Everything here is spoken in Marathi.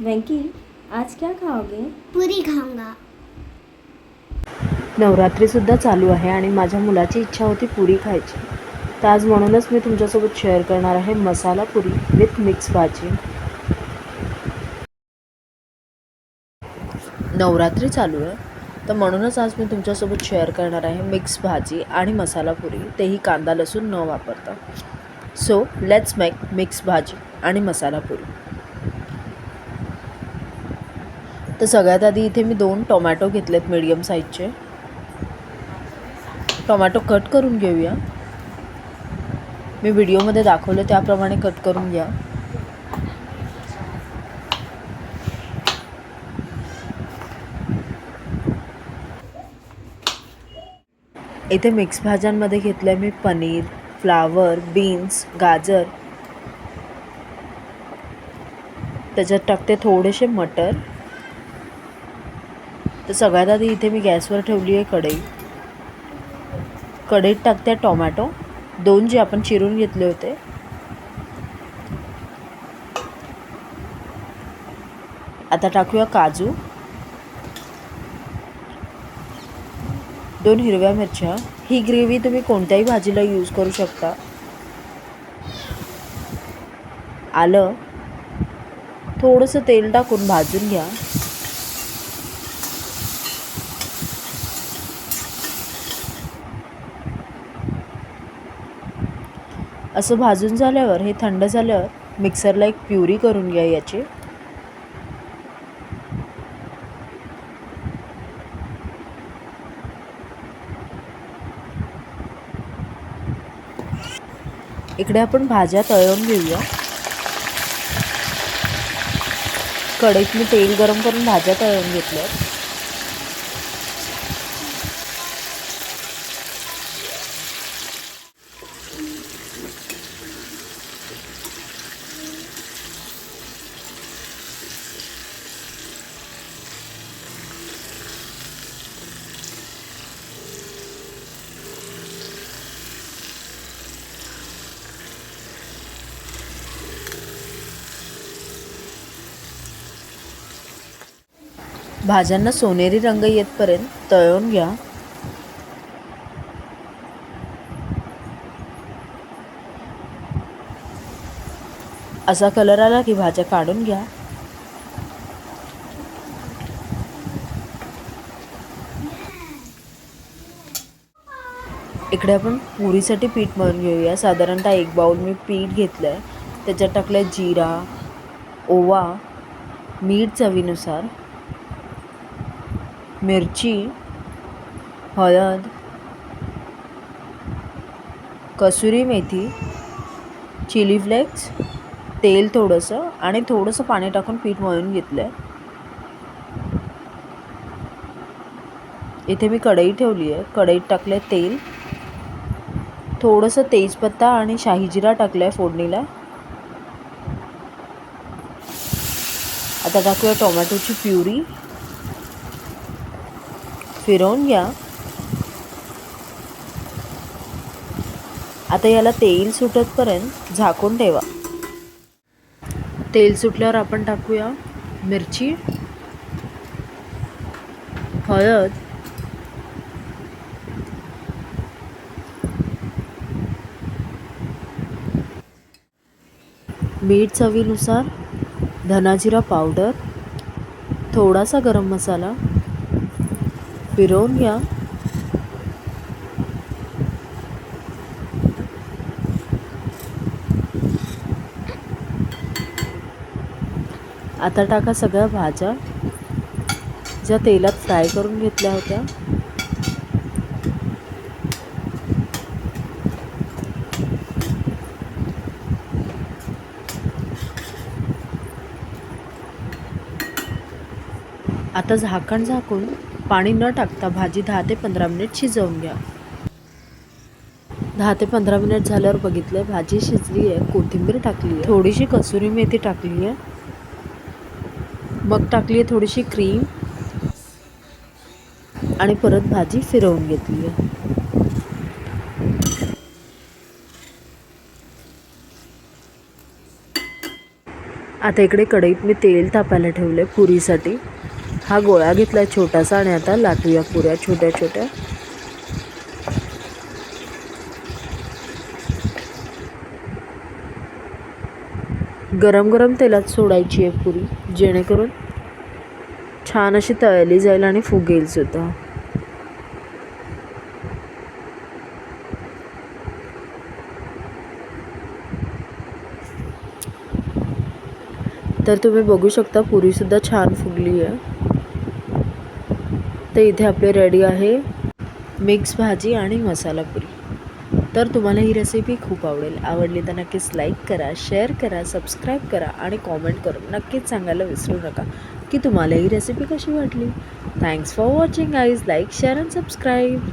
वेंकी आज क्या खाओगे? पुरी खाऊंगा। नवरात्रीसुद्धा चालू आहे आणि माझ्या मुलाची इच्छा होती पुरी खायची. तर आज म्हणूनच मी तुमच्यासोबत शेअर करणार आहे मसाला पुरी विथ मिक्स भाजी. नवरात्री चालू आहे. तर म्हणूनच आज मी तुमच्यासोबत शेअर करणार आहे मिक्स भाजी आणि मसाला पुरी. तेही कांदा लसूण न वापरता. सो लेट्स मेक मिक्स भाजी आणि मसाला पुरी. तर सगळ्यात आधी इथे मी दोन टोमॅटो घेतलेत मीडियम साईजचे टोमॅटो कट करून घेऊया. मी व्हिडिओमध्ये दाखवलं त्याप्रमाणे कट करून घ्या. इथे मिक्स भाज्यांमध्ये घेतलं आहे मी पनीर फ्लावर बीन्स गाजर. त्याच्यात टाकते थोडेसे मटर. तर सगळ्यात आधी इथे मी गॅसवर ठेवली आहे कढई. कढईत टाकते टोमॅटो. दोन जे आपण चिरून घेतले होते. आता टाकूया काजू. दोन हिरव्या मिरच्या. ही ग्रेव्ही तुम्ही कोणत्याही भाजीला यूज करू शकता. आलं. थोडंसं तेल टाकून भाजून घ्या. असं भाजून झाल्यावर हे थंड झाल्यावर मिक्सरला एक प्युरी करून घ्या याची. इकडे आपण भाज्या तळून घेऊया. कढईत मी तेल गरम करून भाज्या तळून घेतल्या भाज्यांना सोनेरी रंग येतपर्यंत तळून घ्या. असा कलर आला की भाज्या काढून घ्या. इकडे आपण पुरीसाठी पीठ मळून घेऊया. साधारणतः एक बाउल मी पीठ घेतलं आहे त्याच्यात टाकलं जिरा ओवा मीठ चवीनुसार. मिरची हळद कसुरी मेथी चिली फ्लेक्स तेल थोडंसं आणि थोडंसं पाणी टाकून पीठ मळून घेतलं आहे इथे मी कढई ठेवली आहे कढईत टाकलं आहे तेल. थोडंसं तेजपत्ता आणि शाहीजिरा टाकला आहे फोडणीला. आता टाकूया टोमॅटोची प्युरी. फिरवून घ्या. आता याला तेल सुटतपर्यंत झाकून ठेवा. तेल सुटल्यावर आपण टाकूया मिरची हळद मीठ चवीनुसार धनाजिरा पावडर थोडासा गरम मसाला फिरवून घ्या आता टाका सगळ्या भाज्या. ज्या तेलात फ्राय करून घेतल्या होत्या. आता झाकण झाकून पाणी न टाकता भाजी दहा ते पंधरा मिनिट शिजवून घ्या. दहा ते पंधरा मिनिट झाल्यावर बघितलं भाजी शिजली आहे कोथिंबीर टाकली आहे थोडीशी कसुरी मेथी टाकली आहे मग टाकली आहे थोडीशी क्रीम. आणि परत भाजी फिरवून घेतली आहे आता इकडे कढईत मी तेल तापायला ठेवले पुरीसाठी. हा गोळा घेतला छोटासा आणि आता लाटूया पुऱ्या छोट्या छोट्या. गरम गरम तेलात सोडायची आहे पुरी जेणेकरून छान अशी तळली जाईल आणि फुगेल सुद्धा. तर तुम्ही बघू शकता पुरीसुद्धा छान फुगली आहे. तर इथे आपली रेडी आहे मिक्स भाजी आणि मसाला पुरी. तर तुम्हाला ही रेसिपी खूप आवडेल. आवडली तर नक्कीच लाईक करा शेअर करा सबस्क्राईब करा आणि कॉमेंट करून नक्कीच सांगायला विसरू नका की तुम्हाला ही रेसिपी कशी वाटली. Thanks for watching guys like share and subscribe